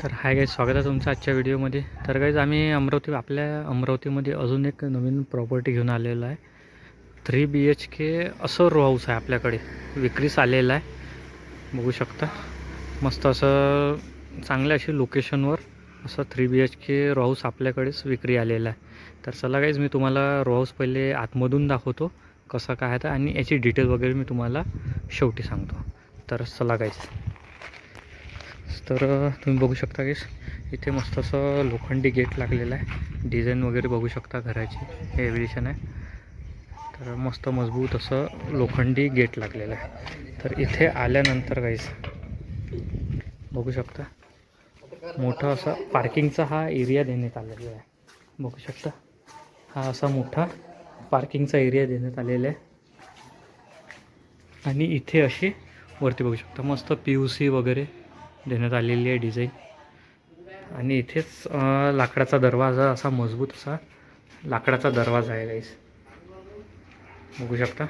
तर hi guys स्वागत आहे तुमचं आजच्या व्हिडिओमध्ये. तर गाईज आम्ही अमरावती आपल्या अमरावतीमध्ये अजून एक नवीन प्रॉपर्टी घेऊन आलेलो आहे. थ्री बी एच के असं रो हाऊस आहे आपल्याकडे. विक्रीस आलेलं आहे. बघू शकता. मस्त असं चांगल्या अशी लोकेशनवर असं three B H K row house आपल्याकडेच विक्री आलेलं आहे. तर चला गाईज मी तुम्हाला रो हाऊस पहिले आतमधून दाखवतो कसं काय आहे आणि याची डिटेल वगैरे मी तुम्हाला शेवटी सांगतो. तर चला गाईज तर तुम्ही बघू शकता की इथे मस्त असं लोखंडी गेट लागलेलं आहे. डिझाईन वगैरे बघू शकता घराची. हे एव्हिएशन आहे. तर मस्त मजबूत असं लोखंडी गेट लागलेलं आहे. तर इथे आल्यानंतर काहीच बघू शकता. मोठं असं पार्किंगचा हा एरिया देण्यात आलेला आहे. बघू शकता. हा असा मोठा पार्किंगचा एरिया देण्यात आलेला आहे. आणि इथे अशी वरती बघू शकता. मस्त पी यू सी वगैरे. देण्यात आलेली आहे डिझाईन आणि इथेच लाकडाचा दरवाजा असा मजबूत असा लाकडाचा दरवाजा आहे गाईस बघू शकता?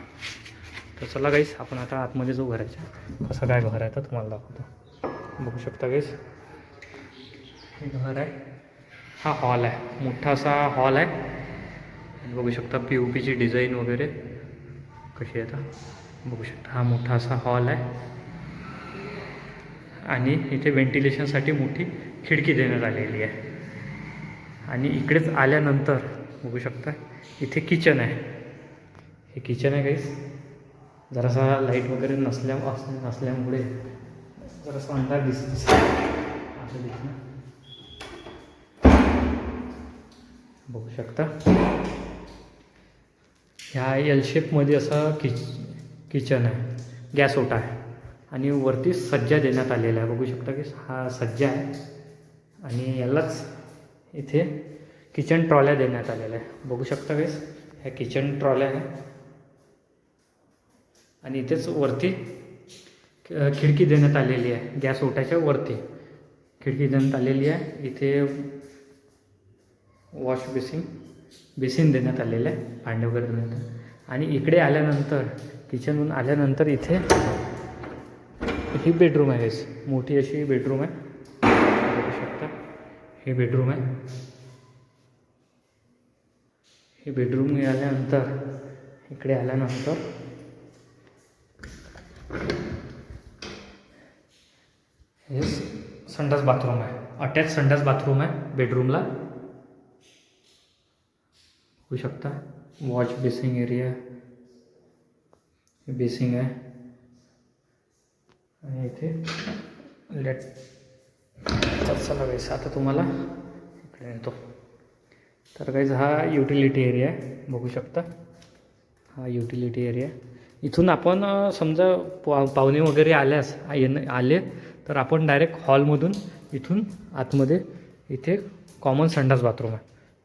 तर चला गाईस आपण आता आतमध्ये जो घराच्या कसं काय घर आहे तर तुम्हाला दाखवतो. बघू शकता गाईस हे घर आहे. हा हॉल आहे. मोठा असा हॉल आहे. आणि बघू शकता पी यू पीची डिझाईन वगैरे कशी आहे आता? बघू शकता. हा मोठा असा हॉल आहे. आणि इथे व्हेंटिलेशनसाठी मोठी खिडकी देण्यात आलेली आहे. आणि इकडेच आल्यानंतर बघू शकता इथे किचन आहे. हे किचन आहे काहीच जरासा लाइट वगैरे नसल्या अस- नसल्यामुळे जरासा अंधार दिसत असं दिसणं बघू शकता. ह्या एल शेपमध्ये असं किच किचन आहे. गॅस ओटा आहे. आणि वरती सज्जा देण्यात आलेला आहे. बघू शकता की हा सज्जा आहे. आणि यालाच इथे किचन ट्रॉल्या देण्यात आलेल्या आहे. बघू शकता की ह्या किचन ट्रॉल्या आहे. आणि इथेच वरती खिडकी देण्यात आलेली आहे. गॅस ओट्याच्या वरती खिडकी देण्यात आलेली आहे. इथे वॉश बेसिन बेसिन देण्यात आलेलं आहे. भांडे वगैरे देण्यात आणि इकडे आल्यानंतर किचनहून आल्यानंतर इथे ही बेडरूम आहे. मोठी अशी बेडरूम आहे. बघू शकता. हे बेडरूम आहे. हे बेडरूम आल्यानंतर इकडे आल्यानंतर हे संडास बाथरूम आहे. अटॅच संडास बाथरूम आहे बेडरूमला होऊ शकता. वॉश बेसिंग एरिया बेसिंग आहे. आणि इथे. लेट तर चला गाईस आता तुम्हाला इकडे येतो तर गाईज हा युटिलिटी एरिया आहे बघू शकता. हा युटिलिटी एरिया इथून आपण समजा पा पाहुणे वगैरे आल्यास येणं आले तर आपण डायरेक्ट हॉलमधून इथून आतमध्ये इथे कॉमन संडास बाथरूम आहे.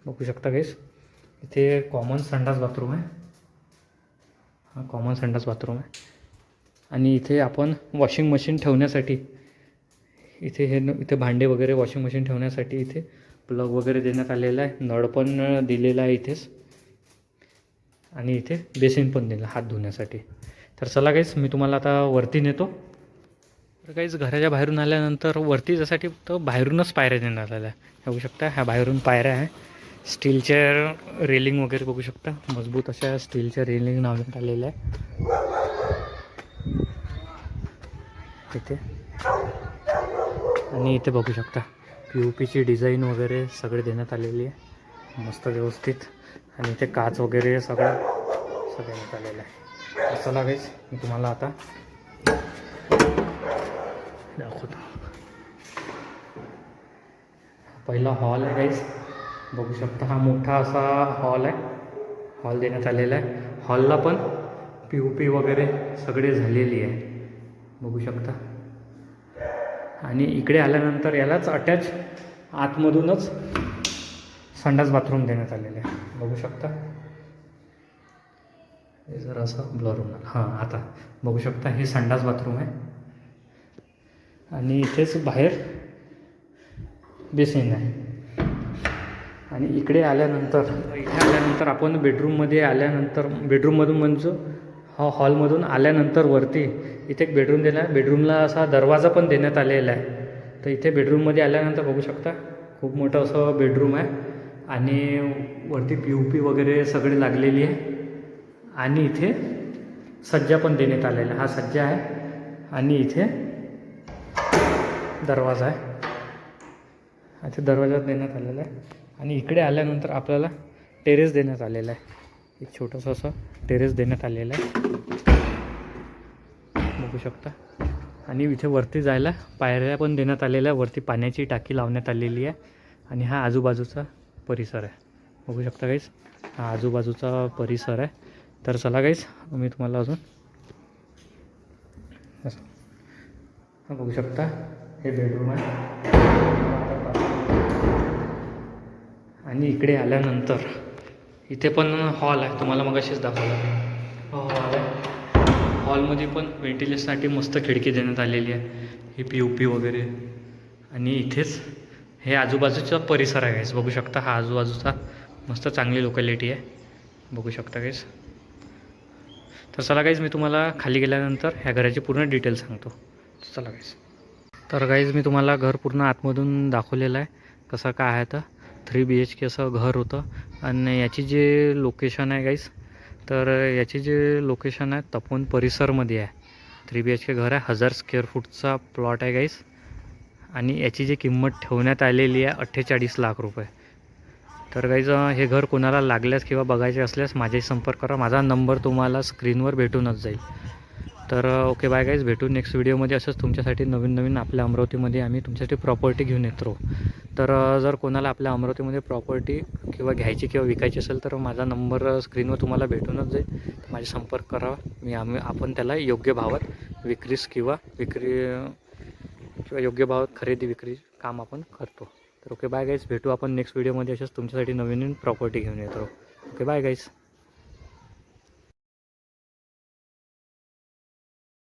बघू शकता गाईस इथे कॉमन संडास बाथरूम आहे. हा कॉमन संडास बाथरूम आहे. आणि इथे आपण वॉशिंग मशीन ठेवण्यासाठी इथे हे न- इथे भांडे वगैरे वॉशिंग मशीन ठेवण्यासाठी इथे प्लग वगैरे देण्यात आलेला आहे. नळ पण दिलेला आहे इथेच. आणि इथे बेसिन पण दिलं हात धुण्यासाठी. तर चला काहीच मी तुम्हाला आता वरती नेतो. तर काहीच घराच्या बाहेरून आल्यानंतर वरती जासाठी फक्त बाहेरूनच पायऱ्या देण्यात आल्या. बघू शकता ह्या बाहेरून पायऱ्या आहे. स्टीलच्या रेलिंग वगैरे बघू शकता. मजबूत अशा स्टीलच्या रेलिंग लावण्यात आलेल्या आहे. इथे आणि इथे बघू शकता पी यू पीची डिझाईन वगैरे सगळे देण्यात आलेली आहे. मस्त व्यवस्थित. आणि इथे काच वगैरे सगळं सगळं देण्यात आलेलं आहे. असं चला मी तुम्हाला आता दाखवतो. पहिला हॉल आहे गाईज बघू शकता हा मोठा असा हॉल आहे. हॉल देण्यात आलेला आहे. हॉलला पण पी यू पी वगैरे सगळे झालेली आहे. बघू शकता. आणि इकडे आल्यानंतर यालाच अटॅच आतमधूनच संडास बाथरूम देण्यात आलेलं आहे. बघू शकता. हे जर असं ब्लर होणार. हां आता. बघू शकता हे संडास बाथरूम आहे. आणि इथेच बाहेर बेसिन आहे. आणि इकडे आल्यानंतर इथे आल्यानंतर आपण बेडरूममध्ये आल्यानंतर बेडरूममधून म्हणजे हॉ हॉलमधून आल्यानंतर वरती इथे एक बेडरूम दिला आहे बेडरूमला असा दरवाजा पण देण्यात आलेला आहे. तर इथे बेडरूममध्ये आल्यानंतर बघू शकता खूप मोठं असं बेडरूम आहे. आणि वरती पी यू पी वगैरे सगळी लागलेली आहे. आणि इथे सज्जा पण देण्यात आलेला आहे. हा सज्जा आहे. आणि इथे दरवाजा आहे. इथे दरवाजा देण्यात आलेला आहे. आणि इकडे आल्यानंतर आपल्याला टेरेस देण्यात आलेला आहे. एक छोटंसं असं टेरेस देण्यात आलेलं आहे. बघू शकता. आणि इथे वरती जायला पायऱ्या पण देण्यात आलेल्या वरती पाण्याची टाकी लावण्यात आलेली आहे. आणि हा आजूबाजूचा परिसर आहे. बघू शकता काहीच हा आजूबाजूचा परिसर आहे. तर चला काहीच मी तुम्हाला अजून असं. हा बघू शकता हे बेडरूम आहे. आणि इकडे आल्यानंतर इथे पण हॉल आहे. तुम्हाला मग अशीच दाखवलं हो, हॉल आहे. हॉलमध्ये पण व्हेंटिलेशनसाठी मस्त खिडकी देण्यात आलेली आहे. ही पी यू पी वगैरे. आणि इथेच हे आजूबाजूचा परिसर आहे गाईस बघू शकता हा आजूबाजूचा मस्त चांगली लोकॅलिटी आहे. बघू शकता गाईस तर चला गाईज मी तुम्हाला खाली गेल्यानंतर ह्या घराची पूर्ण डिटेल सांगतो. चला गाईज तर गाईज मी तुम्हाला घर पूर्ण आतमधून दाखवलेलं आहे. कसं काय आहे तर थ्री बी एच के असं घर होतं. आणि याची जे लोकेशन आहे गाईज तर याची जे लोकेशन आहे तपोवन परिसरमध्ये आहे. थ्री बी एच के घर आहे हजार स्क्वेअर फूटचा प्लॉट आहे गाईस आणि याची जी किंमत ठेवण्यात आलेली आहे अठ्ठेचाळीस लाख रुपये. तर गाईज हे घर कोणाला लागल्यास किंवा बघायचे असल्यास माझ्याशी संपर्क करा. माझा नंबर तुम्हाला स्क्रीनवर भेटूनच जाईल. तर ओके बाय गाईज भेटू नेक्स्ट व्हिडिओमध्ये असंच तुमच्यासाठी नवीन नवीन आपल्या अमरावतीमध्ये आम्ही तुमच्यासाठी प्रॉपर्टी घेऊन येतो. तर जर कोणाला आपल्या अमरावतीमध्ये प्रॉपर्टी किंवा घ्यायची किंवा विकायची असेल तर माझा नंबर स्क्रीनवर तुम्हाला भेटूनच जाईल. माझे संपर्क करा. मी आम्ही आपण त्याला योग्य भावात विक्रीस किंवा विक्री किंवा योग्य भावात खरेदी विक्री काम आपण करतो. तर ओके बाय गाईज भेटू आपण नेक्स्ट व्हिडिओमध्ये असेच तुमच्यासाठी नवीन नवीन प्रॉपर्टी घेऊन येतो. Okay bye guys